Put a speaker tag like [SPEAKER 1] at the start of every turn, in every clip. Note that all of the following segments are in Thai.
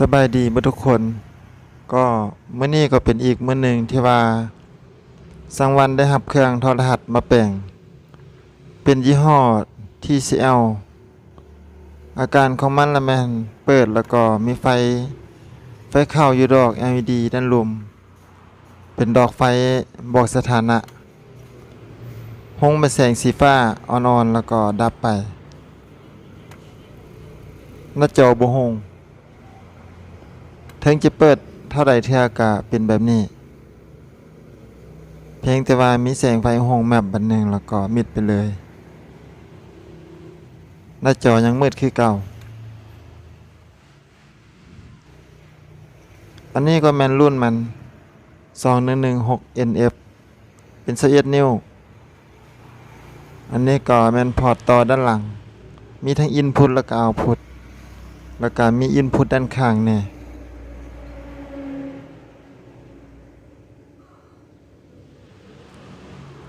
[SPEAKER 1] สบายดีเมื่อทุกคน ก็เมื่อนี้ก็เป็นอีกเมื้อหนึ่งที่ว่าสังวันได้รับเครื่องโทรหัสมาแปลงเป็นยี่ห้อ TCL อาการของมันละแมนเปิดแล้วก็มีไฟ ไฟเข้าอยู่ดอก LED ด้านลุม เป็นดอกไฟบอกสถานะหงเป็นแสงสีฟ้าอ่อนๆแล้วก็ดับไปหน้าจอบ่หง ถึงจะเปิดเท่าใดเท่ากะเป็นแบบนี้ เพียงแต่ว่ามีแสงไฟหงแมปบันหนึ่งแล้วก็มิดไปเลย หน้าจอยังมืดคือเก่า อันนี้ก็แมนรุ่นมัน 2116 NF เป็น11นิ้ว อันนี้ก็แมนพอร์ตต่อด้านหลัง มีทั้งอินพุตแล้วก็เอาพุตแล้วก็มีอินพุตด้านข้างเนี่ย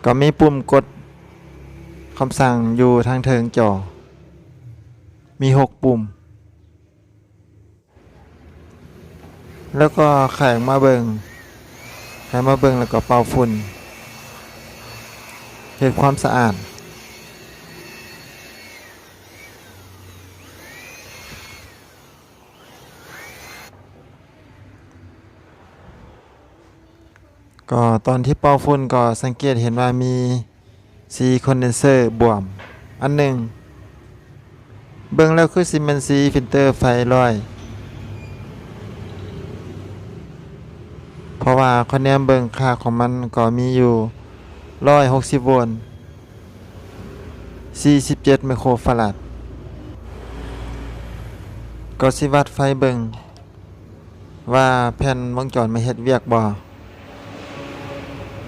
[SPEAKER 1] ก็มีปุ่มกดคำสั่งอยู่ทางเทิงจอ มีหกปุ่ม แล้วก็แข่งมาเบิงแข่งมาเบิงแล้วก็เป่าฝุ่นเหตุความสะอาด ก็ตอนที่เป่าฝุ่นก็สังเกตเห็นว่ามีซีคอนเดนเซอร์บวม อันหนึ่งเบิ่งแล้วคือซีเมนซีฟิลเตอร์ไฟลอย เพราะว่าคอนแนมเบิ่งค่าของมันก็มีอยู่160โวลต์47 ไมโครฟาราดก็สิวัดไฟเบิ่งว่าแผ่นวงจรไม่เฮ็ดเวียกบ่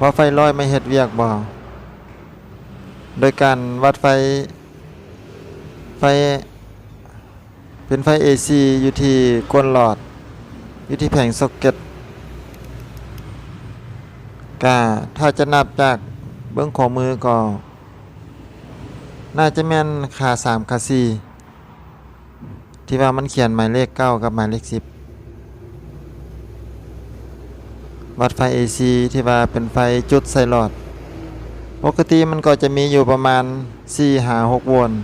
[SPEAKER 1] ว่าไฟลอยไม่เฮ็ดเวียกบ่โดยการวัดไฟ ไฟ เป็นไฟ AC อยู่ที่ก้นหลอด อยู่ที่แผงซ็อกเก็ตกาถ้าจะนับจากเบื้องของมือก็ น่าจะแม่นค่า3ค่า4ที่ว่ามันเขียนหมายเลข 9 กับหมายเลข 10 วัดไฟ AC ที่ว่าเป็นไฟจุดใส่หลอด ปกติมันก็จะมีอยู่ประมาณ 4 หา 6 โวลต์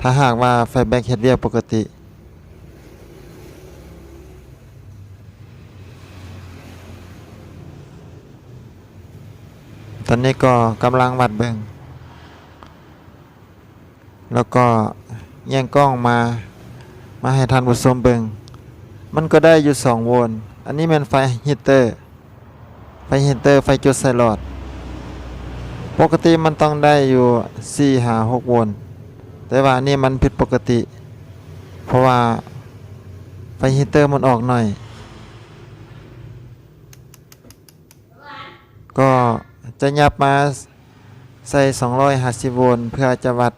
[SPEAKER 1] ถ้าหากว่าไฟแบ็กเฮดเวียกปกติ ตอนนี้ก็กำลังวัดเบิงแล้วก็แย่งกล้องมา มาให้ท่านผู้ชมเบิงมันก็ได้อยู่ 2 โวลต์ อันนี้เป็นไฟฮีเตอร์ ไฟฮีเตอร์ไฟจุดใส่หลอด ปกติมันต้องได้อยู่ 4 หา 6 โวลต์ แต่ว่านนี้มันผิดปกติ เพราะว่าไฟฮีเตอร์มันออกหน่อย ก็จะยับมาใส่ 250 โวลต์เพื่อจะวัด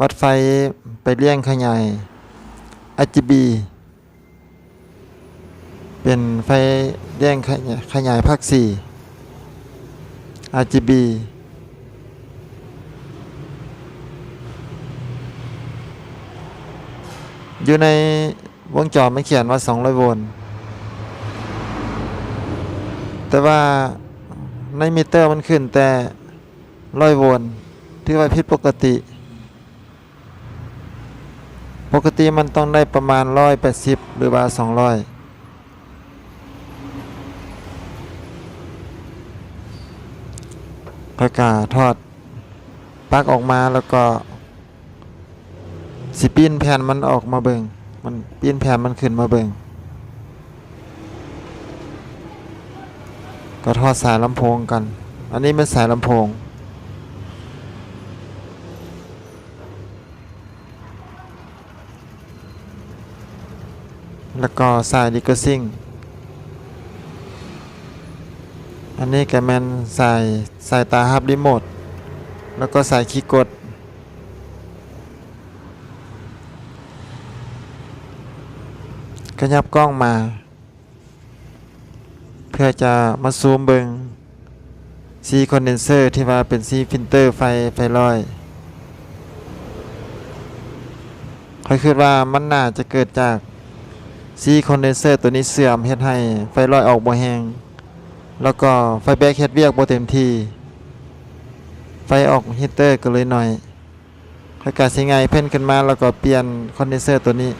[SPEAKER 1] วัดไฟไปเลี้ยงขยาย RGB เป็นไฟแดงขยายขยายภาค 4 RGB อยู่ในวงจรมันเขียนว่า 200 โวลต์ แต่ว่าในมิเตอร์มันขึ้นแต่100โวลต์ที่ว่าผิดปกติ ปกติมันต้องได้ประมาณ 180 หรือว่า 200 ก็กาทอดปลักออกมาแล้วก็สิปีนแผ่นมันออกมาเบิงมันปีนแผ่นมันขึ้นมาเบิงก็ทอดสายลำโพงกัน อันนี้เป็นสายลำโพง แล้วก็สายดิกซิ่ง อันนี้แกแมนใสายสายตาฮับรีโมทแล้วก็ใสายคีย์กด ขยับกล้องมา เพื่อจะมาซูมเบิงซีคอนเดนเซอร์ที่ว่าเป็นซีฟิลเตอร์ไฟไฟลอยขข้อยคิดว่ามันน่าจะเกิดจากซีคอนเดนเซอร์ตัวนี้เสื่อมเฮ็ดให้ไฟลอยออกบ่แฮง แล้วก็ไฟแบกเฮ็ดเวียกบ่เต็มที่ไฟออกฮีเตอร์ก็เลยหน่อยค่อยกะสิไงเพิ่นขึ้นมาแล้วก็เปลี่ยนคอนเดนเซอร์ตัวนี้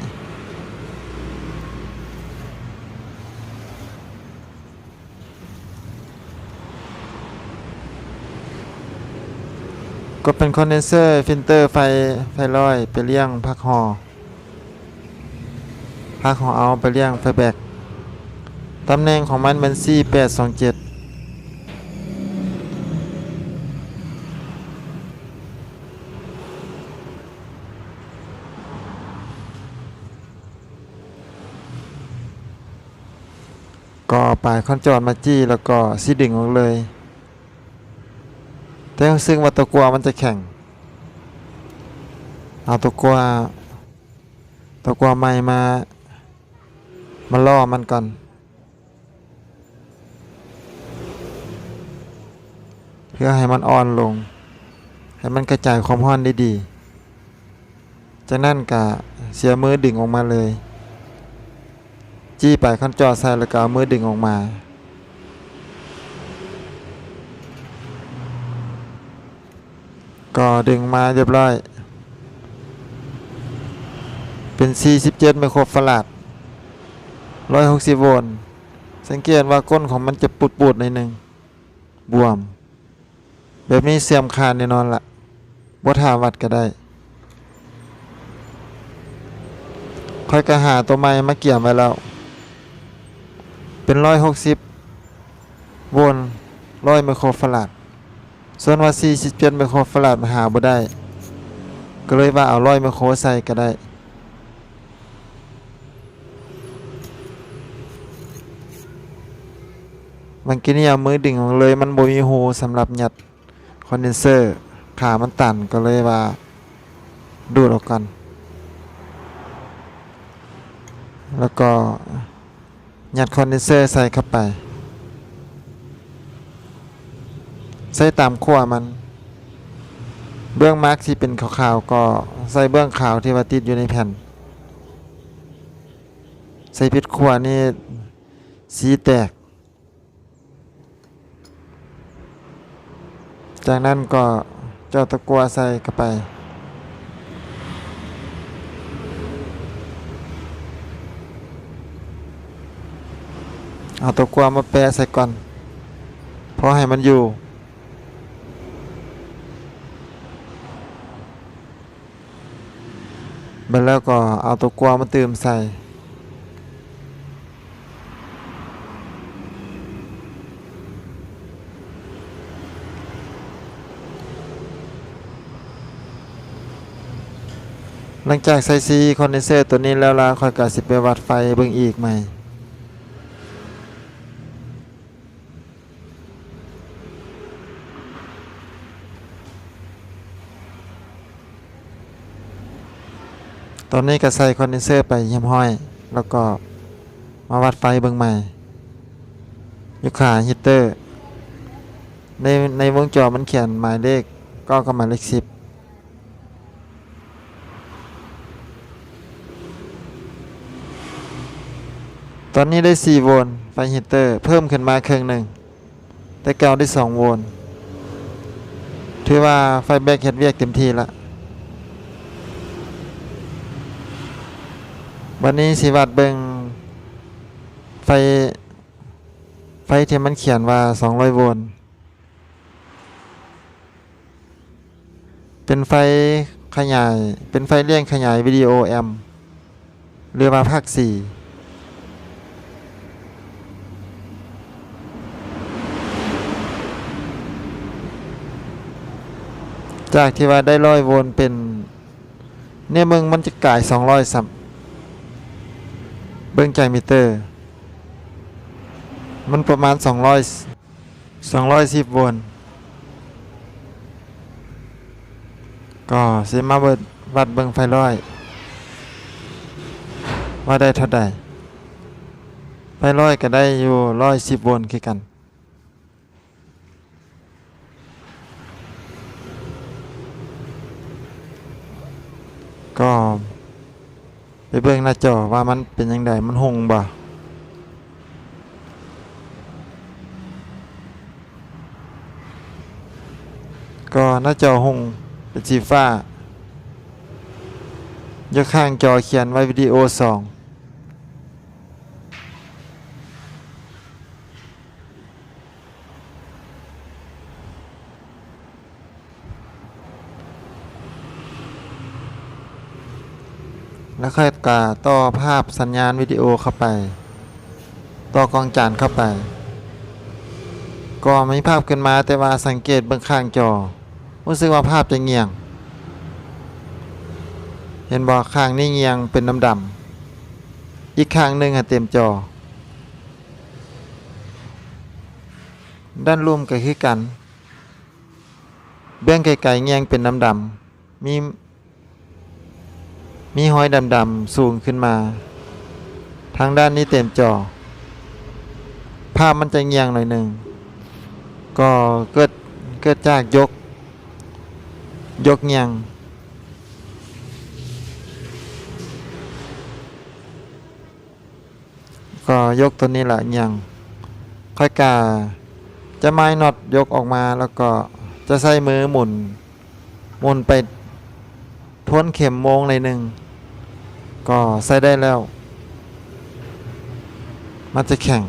[SPEAKER 1] ก็เป็นคอนเดนเซอร์ฟิลเตอร์ไฟไฟลอยไปเลี้ยงพักหอพักหอเอาไปเลี้ยงไฟแบก ตำแหน่งของมันเป็น C827 ก็ปลายคอนจอดมาจี้แล้วก็ซีดึงออกเลย แต่ซึ่งว่าตัวกลัวมันจะแข็งเอาตัวกลัวตัวกลัวใหม่มา มาล่อมันก่อน พื่อให้มันอ่อนลง ให้มันกระจายความร้อนได้ดี จากนั้นก็เสียมือดึงออกมาเลย จี้ไปขั้นจอใส่แล้วก็เอามือดึงออกมา ก็ดึงมาเรียบร้อย เป็น 47 ไมโครฟาราด160 โวลต์สังเกตว่าก้นของมันจะปุดๆในอยหนึ่งบวม แบบนี้เสื่อมคานแน่นอนละบ่ถาวัดก็ได้ค่อยกระหาตัวไม้มาเกี่ยมไว้แล้ว เป็น160โวลต์100ไมโครฟาราดส่วนว่า47ไมโครฟาราดมาหาบ่ได้ ก็เลยว่าเอา100ไมโครใส่ก็ได้มันกินนี่เอามือดึงเลยมันบ่มีหูสำหรับหยัด คอนเดนเซอร์ขามันตันก็เลยว่า ดูดออกกัน แล้วก็ยัดคอนเดนเซอร์ใส่เข้าไป ใส่ตามขั้วมัน เบื้องมาร์กที่เป็นขาวๆก็ใส่เบื้องขาวที่ว่าติดอยู่ในแผ่น ใส่พิษขั้วนี่สีแตก จากนั้นก็เจ้าตะกัวใส่เข้าไป เอาตะกัวมาแปะใส่ก่อน เพราะให้มันอยู่ไปแล้วก็เอาตัวกวามาเติมใส่ หลังจากใส่ซีคอนเดนเซอร์ตัวนี้แล้วล่ะค่อยกะสิไปวัดไฟเบิ่งอีกใหม่ตอนนี้ก็ใส่คอนเดนเซอร์ไปเยี่ยมห้อย แล้วก็มาวัดไฟเบิ่งใหม่ยุขาฮีตเตอร์ ในในวงจรมันเขียนหมายเลขก็กับหมายเลขสิบ อนนี้ได้ 4 โวลต์ไฟฮีตเตอร์เพิ่มขึ้นมาครึ่งหนึ่งแต่เก่าได้ 2 โวลต์ถือว่าไฟแบกเฮ็ดเวียกเต็มที่ละวันนี้สิวัดเบิงไฟ ไฟที่มันเขียนว่า 200 โวลต์เป็นไฟขยาย เป็นไฟเลี่ยงขยายวิดีโอแอมป์เรือมาภาค4 จากที่ว่าได้ร้อยโวลต์เป็นเนี่ยมึงมันจะกลาย200สัมเบิ้งใจมิเตอร์ มันประมาณ 200 210โวลต์ก็สิมาเบิดวัดเบิ้งไฟร้อย ว่าได้เท่าใดไฟร้อยก็ได้อยู่110โวลต์คือกัน ก็ ไปเบิ่งหน้าจอว่ามันเป็นยังไงมันหงบ่ก็หน้าจอหงเป็นสีฟ้ายกข้างจอเขียนไว้วิดีโอ2 แล้วค่อยกาต่อภาพสัญญาณวิดีโอเข้าไป ต่อกล้องจานเข้าไป ก็มีภาพขึ้นมาแต่ว่าสังเกตเบื้องข้างจอรู้สึกว่าภาพจะเงียง เห็นบอกข้างนี้เงียงเป็นดำๆอีกข้างหนึ่งเต็มจอ ด้านร่วมก็คือกัน เบื้องไกลๆเงียงเป็นดำๆมี มีห้อยดำๆ สูงขึ้นมา ทางด้านนี้เต็มจอ ภาพมันจะเงียงหน่อยหนึ่ง ก็เกิดเกิดจากยก ยกเงียง ก็ยกตัวนี้แหละเงียง ค่อยกาจะไม้น็อตยกออกมาแล้วก็จะใส่มือหมุนหมุนไป ทวนเข็มโมงในหนึ่งก็ใส่ได้แล้ว มันจะแข็ง